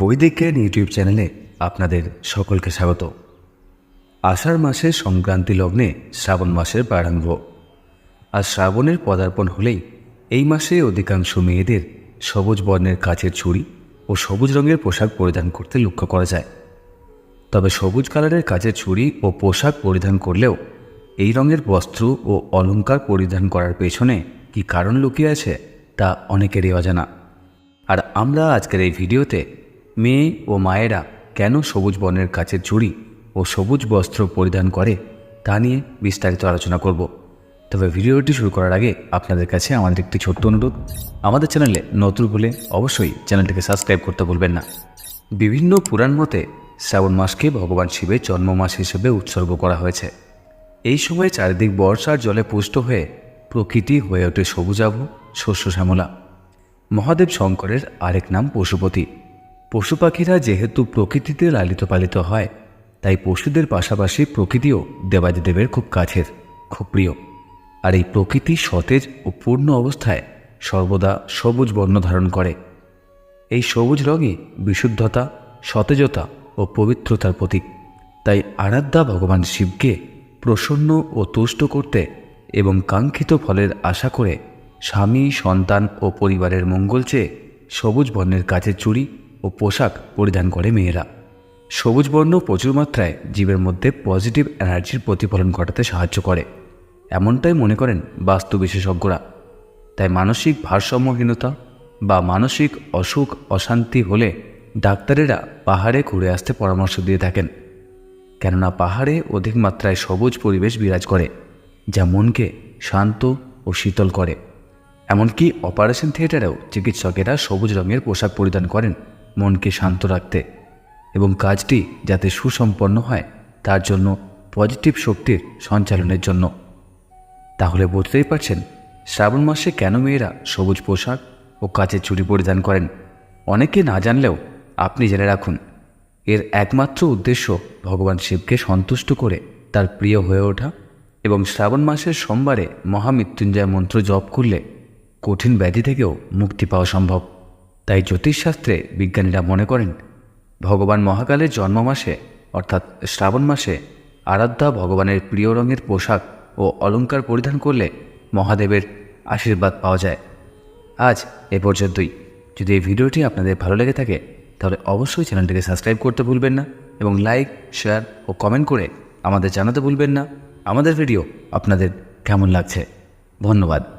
বৈদিকের YouTube চ্যানেলে আপনাদের সকলকে স্বাগত। আষাঢ় মাসের সংক্রান্তি লগ্নে শ্রাবণ মাসের প্রারম্ভ। আর শ্রাবণের পদার্পণ হলেই এই মাসে অধিকাংশ মেয়েদের সবুজ বর্ণের কাচের ছুরি ও সবুজ রঙের পোশাক পরিধান করতে লক্ষ্য করা যায়। তবে সবুজ কালারের কাচের ছুরি ও পোশাক পরিধান করলেও এই রঙের বস্ত্র ও অলঙ্কার পরিধান করার পেছনে কি কারণ লুকিয়ে আছে তা অনেকেরই অজানা। আর আমরা আজকের এই ভিডিওতে মেয়ে ও মায়েরা কেন সবুজ বর্ণের কাচের চুড়ি ও সবুজ বস্ত্র পরিধান করে তা নিয়ে বিস্তারিত আলোচনা করব। তবে ভিডিওটি শুরু করার আগে আপনাদের কাছে আমাদের একটি ছোট্ট অনুরোধ। আমাদের চ্যানেলে নতুন হলে অবশ্যই চ্যানেলটিকে সাবস্ক্রাইব করতে ভুলবেন না। বিভিন্ন পুরাণ মতে শ্রাবণ মাসকে ভগবান শিবের জন্ম মাস হিসেবে উৎসর্গ করা হয়েছে। এই সময় চারিদিক বর্ষার জলে পুষ্ট হয়ে প্রকৃতি হয়ে ওঠে সবুজাভ শস্য শ্যামলা। মহাদেব শঙ্করের আরেক নাম পশুপতি। পশু পাখিরা যেহেতু প্রকৃতিতে লালিত পালিত হয়, তাই পশুদের পাশাপাশি প্রকৃতিও দেবাদিদেবের খুব কাছের, খুব প্রিয়। আর এই প্রকৃতি সতেজ ও পূর্ণ অবস্থায় সর্বদা সবুজ বর্ণ ধারণ করে। এই সবুজ রঙই বিশুদ্ধতা, সতেজতা ও পবিত্রতার প্রতীক। তাই আরাধ্যা ভগবান শিবকে প্রসন্ন ও তুষ্ট করতে এবং কাঙ্ক্ষিত ফলের আশা করে স্বামী, সন্তান ও পরিবারের মঙ্গল চেয়ে সবুজ বর্ণের কাচের চুড়ি ও পোশাক পরিধান করে মেয়েরা। সবুজ বর্ণ প্রচুর মাত্রায় জীবের মধ্যে পজিটিভ এনার্জির প্রতিফলন ঘটাতে সাহায্য করে। এমনটাই মনে করেন বাস্তু বিশেষজ্ঞরা। তাই মানসিক ভারসাম্যহীনতা বা মানসিক অসুখ, অশান্তি হলে ডাক্তারেরা পাহাড়ে ঘুরে আসতে পরামর্শ দিয়ে থাকেন। কেননা পাহাড়ে অধিক মাত্রায় সবুজ পরিবেশ বিরাজ করে, যা মনকে শান্ত ও শীতল করে। এমনকি অপারেশন থিয়েটারেও চিকিৎসকেরা সবুজ রঙের পোশাক পরিধান করেন। মনকে শান্ত রাখতে এবং কাজটি যাতে সুসম্পন্ন হয়, তার জন্য পজিটিভ শক্তির সঞ্চালনের জন্য। তাহলে বুঝতেই পারছেন শ্রাবণ মাসে কেন মেয়েরা সবুজ পোশাক ও কাচের চুড়ি পরিধান করেন? অনেকে না জানলেও আপনি জেনে রাখুন, এর একমাত্র উদ্দেশ্য ভগবান শিবকে সন্তুষ্ট করে তার প্রিয় হয়ে ওঠা এবং শ্রাবণ মাসের সোমবারে মহামৃত্যুঞ্জয় মন্ত্র জপ করলে কঠিন ব্যাধি থেকেও মুক্তি পাওয়া সম্ভব। তাই জ্যোতিষশাস্ত্রে বিজ্ঞানীরা মনে করেন, ভগবান মহাকালের জন্ম মাসে, অর্থাৎ শ্রাবণ মাসে, আরাধ্যা ভগবানের প্রিয় রঙের পোশাক ও অলঙ্কার পরিধান করলে মহাদেবের আশীর্বাদ পাওয়া যায়। আজ এ পর্যন্তই। যদি এই ভিডিওটি আপনাদের ভালো লেগে থাকে, তাহলে অবশ্যই চ্যানেলটিকে সাবস্ক্রাইব করতে ভুলবেন না এবং লাইক, শেয়ার ও কমেন্ট করে আমাদের জানাতে ভুলবেন না। আমাদের ভিডিও আপনাদের কেমন লাগছে? ধন্যবাদ।